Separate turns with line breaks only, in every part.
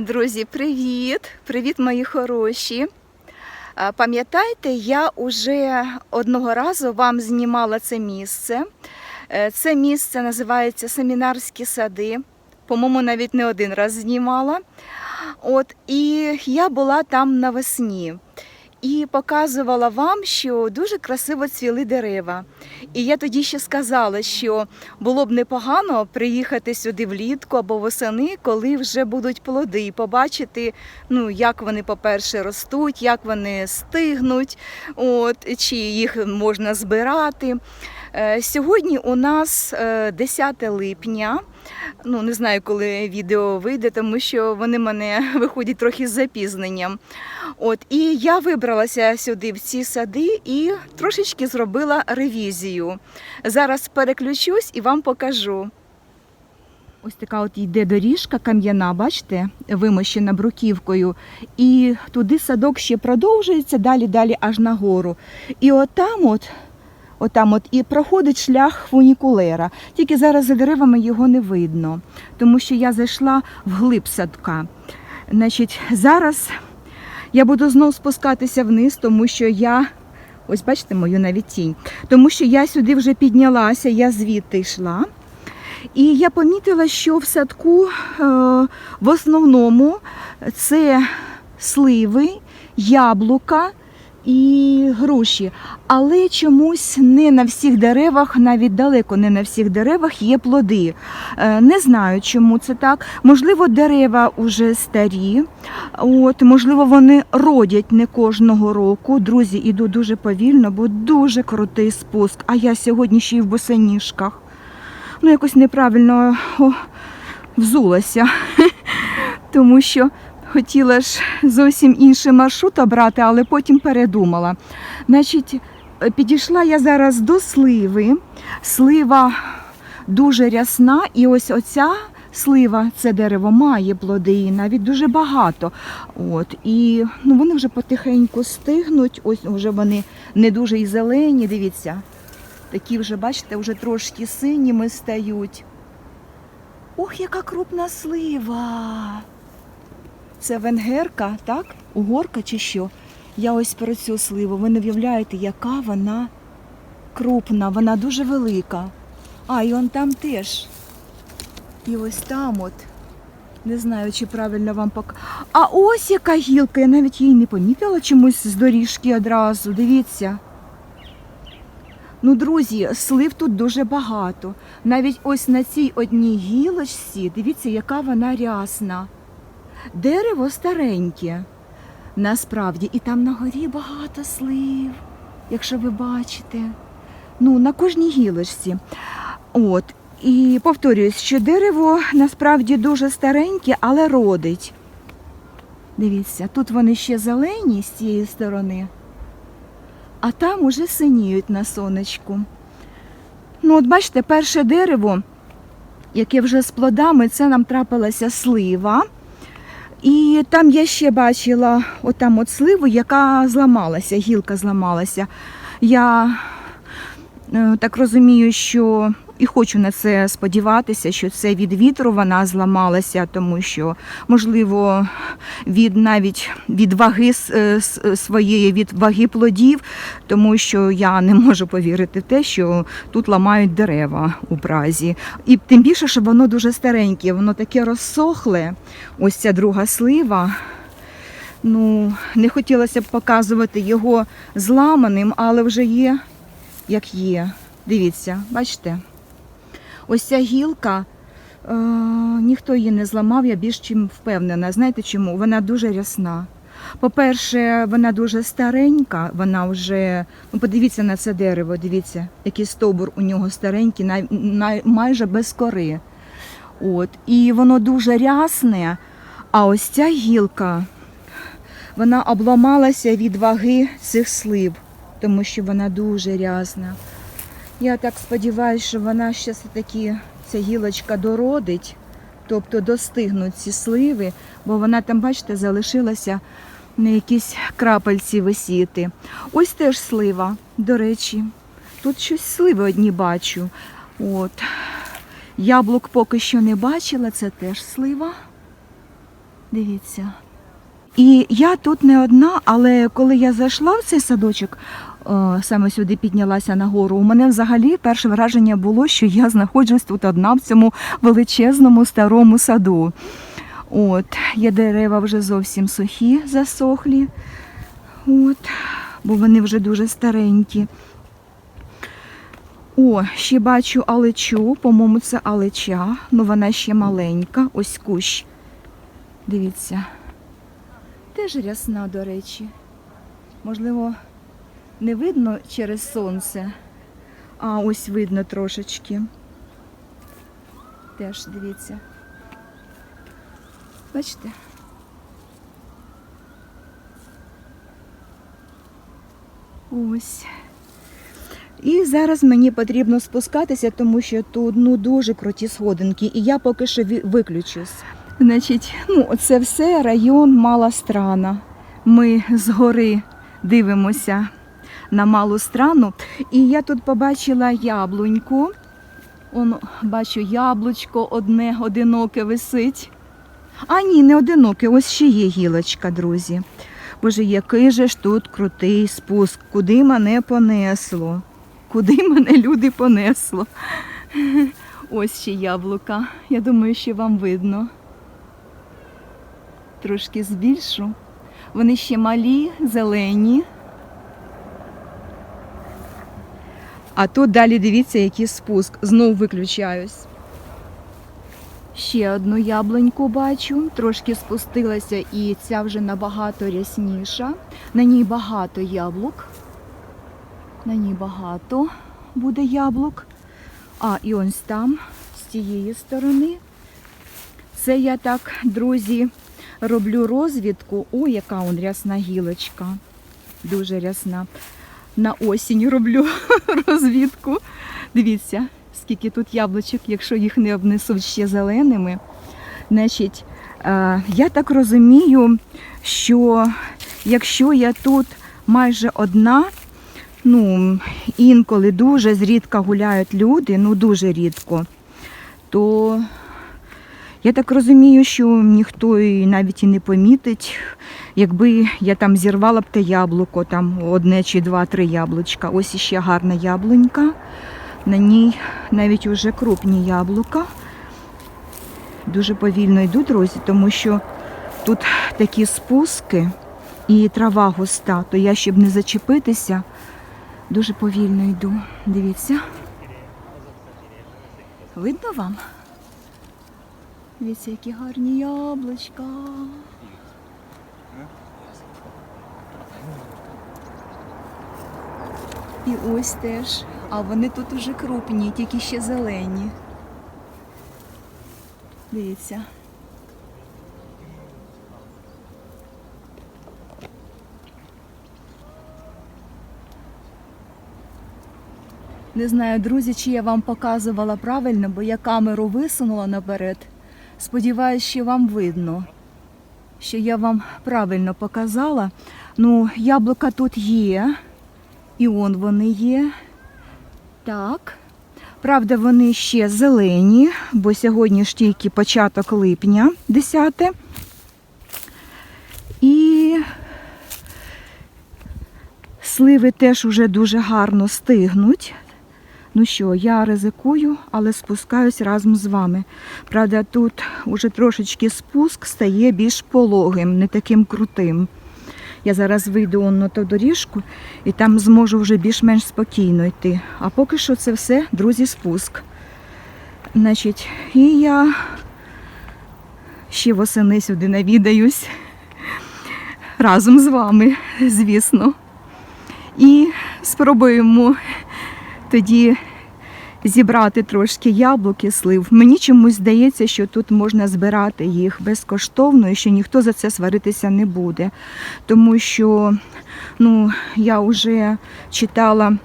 Друзі, привіт! Привіт, мої хороші! Пам'ятаєте, я уже одного разу вам знімала це місце. Е, Це місце називається Семінарські сади. По-моєму, навіть не один раз знімала. От, і я була там навесні і показувала вам, що дуже красиво цвіли дерева. І я тоді ще сказала, що було б непогано приїхати сюди влітку або восени, коли вже будуть плоди, і побачити, ну, як вони, по-перше, ростуть, як вони стигнуть, от, чи їх можна збирати. Е, Сьогодні у нас е, 10 липня. Ну, не знаю, коли відео вийде, тому що вони мене виходять трохи з запізненням. От, і я вибралася сюди в ці сади і трошечки зробила ревізію. Зараз переключусь і вам покажу. Ось така от йде доріжка кам'яна, бачите, вимощена бруківкою. І туди садок ще продовжується, далі-далі аж нагору. І отам от, отам от і проходить шлях фунікулера. Тільки зараз за деревами його не видно, тому що я зайшла в глиб садка. Значить, зараз я буду знову спускатися вниз, тому що я. Ось бачите мою навіть тінь. Тому що я сюди вже піднялася, я звідти йшла. І я помітила, що в садку е, в основному це сливи, яблука і груші. Але чомусь не на всіх деревах, навіть далеко не на всіх деревах є плоди. Е, Не знаю, чому це так. Можливо, дерева вже старі, от, можливо, вони родять не кожного року. Друзі, іду дуже повільно, бо дуже крутий спуск. А я сьогодні ще й в босоніжках. Ну, якось неправильно о, взулася, тому що хотіла ж зовсім інший маршрут обрати, але потім передумала. Значить, е, підійшла я зараз до сливи. Слива дуже рясна, і ось оця слива, це дерево має плоди, і навіть дуже багато. От, і ну, вони вже потихеньку стигнуть, ось вже вони не дуже і зелені, дивіться. Такі вже, бачите, вже трошки синіми стають. Ох, яка крупна слива. Це венгерка, так? Угорка чи що? Я ось про цю сливу. Ви не уявляєте, яка вона крупна, вона дуже велика. А, і он там теж. І ось там от. Не знаю, чи правильно вам пок... А ось яка гілка, я навіть її не помітила чомусь з доріжки одразу. Дивіться. Ну, друзі, слив тут дуже багато. Навіть ось на цій одній гілочці, дивіться, яка вона рясна. Дерево стареньке, насправді, і там на горі багато слив, якщо ви бачите. Ну, на кожній гілочці. От. І повторююсь, що дерево насправді дуже стареньке, але родить. Дивіться, тут вони ще зелені з цієї сторони а там уже синіють на сонечку. Ну, от бачите, перше дерево, яке вже з плодами, це нам трапилася слива. І там я ще бачила отам от сливу, яка зламалася, гілка зламалася. Я е, так розумію, що і хочу на це сподіватися, що це від вітру вона зламалася, тому що, можливо, від навіть від ваги е, своєї, від ваги плодів, тому що я не можу повірити в те, що тут ламають дерева у Празі. І тим більше, що воно дуже стареньке, воно таке розсохле. Ось ця друга слива. Ну, не хотілося б показувати його зламаним, але вже є, як є. Дивіться, бачите? Ось ця гілка, е, ніхто її не зламав, я більш чим впевнена. Знаєте чому? Вона дуже рясна. По-перше, вона дуже старенька, вона вже, ну подивіться на це дерево, дивіться, який стовбур у нього старенький, най, най, майже без кори. От. І воно дуже рясне, а ось ця гілка, вона обламалася від ваги цих слив, тому що вона дуже рясна. Я так сподіваюся, що вона ще все-таки, ця гілочка дородить, тобто достигнуть ці сливи, бо вона там, бачите, залишилася на якісь крапельці висіти. Ось теж слива, до речі. Тут щось сливи одні бачу. От. Яблук поки що не бачила, це теж слива. Дивіться. І я тут не одна, але коли я зайшла в цей садочок, саме сюди піднялася нагору, у мене взагалі перше враження було, що я знаходжусь тут одна в цьому величезному старому саду. От, є дерева вже зовсім сухі, засохлі. От, бо вони вже дуже старенькі. О, ще бачу алечу, по-моєму, це алеча, ну вона ще маленька, ось кущ. Дивіться. Теж рясна, до речі. Можливо, не видно через сонце, а ось видно трошечки. Теж дивіться. Бачите? Ось. І зараз мені потрібно спускатися, тому що тут ну, дуже круті сходинки, і я поки що виключусь. Значить, ну, це все район Мала Страна. Ми згори дивимося на малу страну. І я тут побачила яблуньку. Он, бачу, яблучко одне одиноке висить. А ні, не одиноке, ось ще є гілочка, друзі. Боже, який же ж тут крутий спуск, куди мене понесло. Куди мене люди понесло. Ось ще яблука. Я думаю, що вам видно. Трошки збільшу. Вони ще малі, зелені. А тут далі дивіться, який спуск. Знов виключаюсь. Ще одну яблуньку бачу, трошки спустилася, і ця вже набагато рясніша. На ній багато яблук. На ній багато буде яблук. А, і ось там, з тієї сторони. Це я так, друзі, роблю розвідку. О, яка он рясна гілочка. Дуже рясна. На осінь роблю розвідку. Дивіться, скільки тут яблучок, якщо їх не обнесуть ще зеленими. Значить, е, я так розумію, що якщо я тут майже одна, ну, інколи дуже зрідка гуляють люди, ну дуже рідко, то я так розумію, що ніхто і навіть і не помітить, якби я там зірвала б те яблуко, там одне чи два-три яблучка. Ось іще гарна яблунька. На ній навіть уже крупні яблука. Дуже повільно йду, друзі, тому що тут такі спуски і трава густа, то я, щоб не зачепитися, дуже повільно йду. Дивіться. Видно вам? Дивіться, які гарні яблучка. І ось теж. А вони тут уже крупні, тільки ще зелені. Дивіться. Не знаю, друзі, чи я вам показувала правильно, бо я камеру висунула наперед. Сподіваюсь, що вам видно, що я вам правильно показала. Ну, яблука тут є, і он вони є. Так. Правда, вони ще зелені, бо сьогодні ж тільки початок липня, 10. І сливи теж уже дуже гарно стигнуть. Ну що, я ризикую, але спускаюсь разом з вами. Правда, тут уже трошечки спуск стає більш пологим, не таким крутим. Я зараз вийду на ту доріжку і там зможу вже більш-менш спокійно йти. А поки що це все, друзі, спуск. Значить, і я ще восени сюди навідаюсь разом з вами, звісно. І спробуємо тоді зібрати трошки яблук і слив. Мені чомусь здається, що тут можна збирати їх безкоштовно і що ніхто за це сваритися не буде. Тому що ну, я вже читала,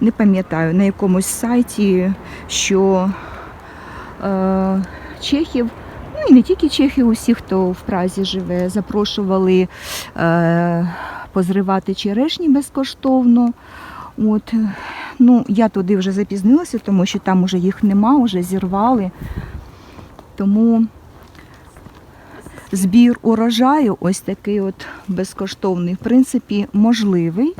не пам'ятаю, на якомусь сайті, що е, чехів. Ну і не тільки чехи, усі, хто в Празі живе, запрошували е, позривати черешні безкоштовно. От, ну, я туди вже запізнилася, тому що там уже їх нема, вже зірвали. Тому збір урожаю, ось такий от безкоштовний, в принципі, можливий.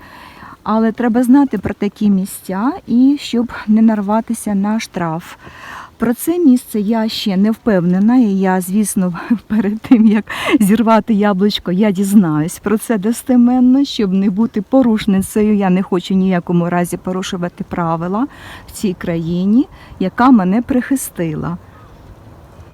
Але треба знати про такі місця і щоб не нарватися на штраф. Про це місце я ще не впевнена, і я, звісно, перед тим як зірвати яблучко, я дізнаюсь про це достеменно, щоб не бути порушницею. Я не хочу ніякому разі порушувати правила в цій країні, яка мене прихистила.